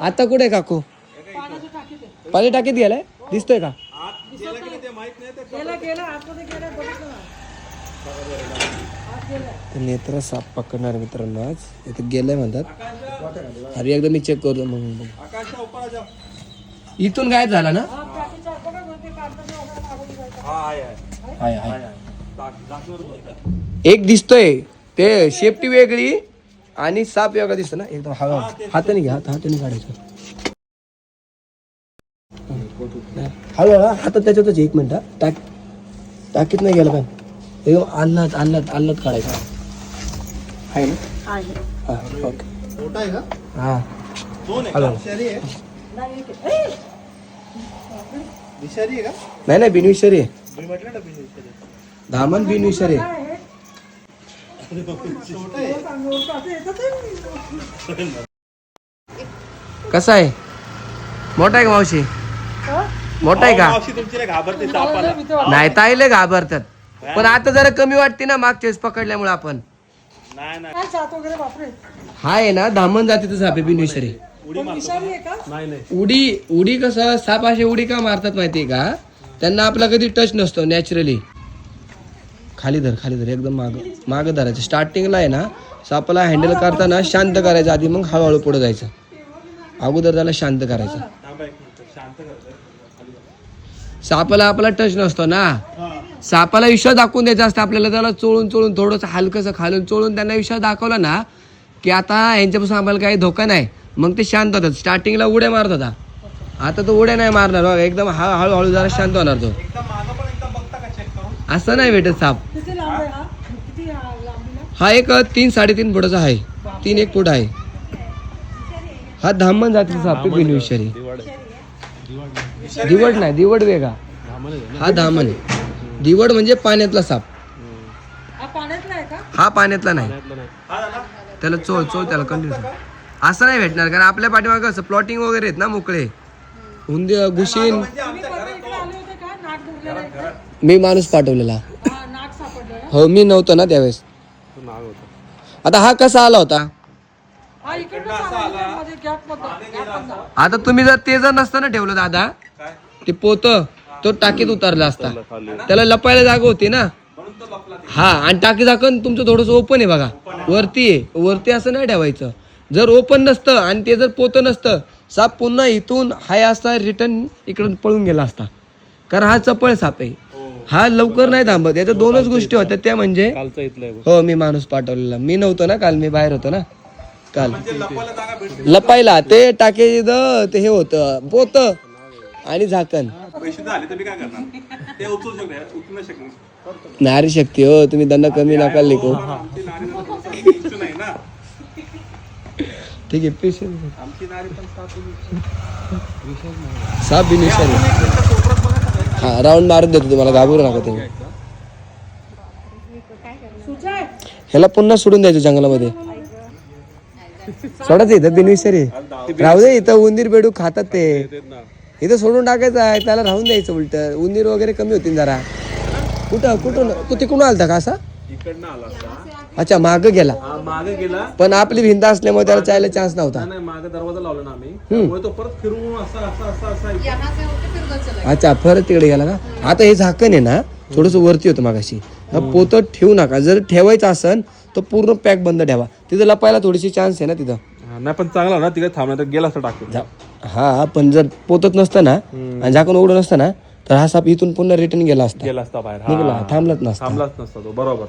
आता कुठे आहे काकू? पाणी टाकीत गेलाय? दिसतोय का? नेत्र साप पकडणार मित्रांनो आज. इथे गेलंय म्हणतात. अरे एकदा मी चेक करतो मग इथून गायब झाला ना? हाय हाय. एक दिसतोय. ते शेपटी वेगळी. आणि साप वेगळा दिसतो ना एकदम हवा हाताने घ्या हात हाताने काढायचं. हळू हळू हातात त्याच्यातच एक मिनिट हा. टाक टाकीत नाही गेलं काय एकदम अन्नात अन्नात अन्नात काढायचं. आहे ना? आहे. हा ओके. मोठा आहे का? हा. दोन आहे हॅलो. का? विषारी आहे. नाही, नाही नाही बिनविषारी आहे. मी म्हटलं ना विषारी आहे. धामण बिनविषारी आहे काय आहे? छोटा आहे सांगू, असं येतं ते. कसा आहे? मोठा आहे का मावशी? हा? मोठा आहे का? नाही ताईले घाबरतात. पण आता जरा कमी वाटते ना मागच्या वेळेस पकडल्यामुळे आपण. हा आहे ना धामण जातीचं साप आहे बिनविषारी. उडी उडी कसं साप असे उडी का मारतात माहितीये का? त्यांना आपला कधी टच नसतो नॅचरली खाली धर खाली धर एकदम माग माग धरायचं. स्टार्टिंगला आहे ना सापाला हँडल करताना शांत करायचं आधी मग हळूहळू पुढे जायचं. अगोदर त्याला शांत करायचं. सापाला आपला टच नसतो ना. सापाला विश्वास दाखवून द्यायचा असतं आपल्याला. त्याला चोळून चोळून थोडंसं हलकंसं खालून चोळून त्यांना विश्वास दाखवला ना की आता यांच्यापासून आम्हाला काही धोका नाही. मग ते शांत होतात. स्टार्टिंगला उड्या मारत होता. आता तो उड्या नाही मारणार बघा एकदम हळू हळूहळू जरा शांत होणार तो एकदम मागं पण एकदम बघता का चेक करून असं नाही भेटत साप. किती लांब आहे हा? किती हा लांबीला हा एक तीन साडेतीन फुटाचा आहे. तीन एक फूट आहे. हा धामण जातीचा साप बिनविषारी. दिवड. नाही दिवड वेगळा हा धामण आहे. दिवड म्हणजे पाण्यातला साप. हा पाण्यातला आहे का? हा पाण्यातला नाही. त्याला चोळ चोळ त्याला कंटिन्यू असं नाही भेटणार कारण आपल्या पाठीमागं कसं प्लॉटिंग वगैरे आहेत ना मोकळे. हुंदी घुशीन म्हणजे आमच्या परवा घरात इकडे आले होते का नाक धरलेलं आहे का? मी माणूस पाठवलेला. हो मी नव्हतो ना त्यावेळेस. आता हा कसा आला होता? आता तुम्ही जर ते जर नसतं ना ठेवलं दादा ते पोत तो टाकीत उतरला असता. त्याला लपायला जागा होती ना. हा आणि टाकी झाकण तुमचं थोडस ओपन आहे बघा. वरती आहे. वरती असं नाही ठेवायचं. जर ओपन नसतं आणि ते जर पोतं नसतं साप पुन्हा इथून हाय असता रिटर्न इकडून पळून गेला असता. कारण हा चपळ साप आहे. हा लवकर नाही थांबत. याच्या दोनच गोष्टी होत्या. त्या म्हणजे हो मी माणूस पाठवलेला. मी नव्हतो ना काल मी बाहेर होतो ना. काल. म्हणजे लपायला ते टाके ते हे होतं. पोत. आणि झाकण. पैसे झाले तर मी काय करणार? ते उचलू शकले उचलू नाही शकले नारी शक्ती हो तुम्ही दंड कमी नका लिखो. ठीक आहे उंच. साप बिनिशारी एक मिनिटं कोपऱ्यात बघा सगळं. हा राऊंड मारून देतो तुम्हाला घाबरू नका तुम्ही. ह्याला पुन्हा सोडून द्यायचं जंगलामध्ये. सोडायचं इथं बिनविषारी. राहू दे इथं उंदीर बेडू खातात ते. इथं सोडून टाकायचं आहे त्याला राहून द्यायचं उलट. उंदीर वगैरे कमी होतील जरा. कुठं कुठून? तू तिकडून आलता का असा? अच्छा माग गेला. हा मागे गेला. पण आपली भिंत असल्यामुळे त्याला चायला चान्स नव्हता. नाही मागे दरवाजा लावला ना आम्ही. त्यामुळे तो परत फिरून असा असा असा असा इकडे- अच्छा परत तिकडे गेला का आता हे झाकण आहे ना थोडस वरती होतं मागाशी. हा. पोतं ठेवू नका. जर ठेवायचं असन तर पूर्ण पॅक बंद ठेवा. तिथं लपायला थोडीशी चान्स आहे ना तिथं. नाही पण चांगला ना तिकडे थांबला तर गेला असता टाकून. हा पण जर पोतच नसतं ना आणि झाकण उघडं नसतं ना तर हा साप इथून पुन्हा रिटर्न गेला असता. गेला असता बाहेर. निघाला. थांबलाच नसता. थांबलाच नसता तो बरोबर.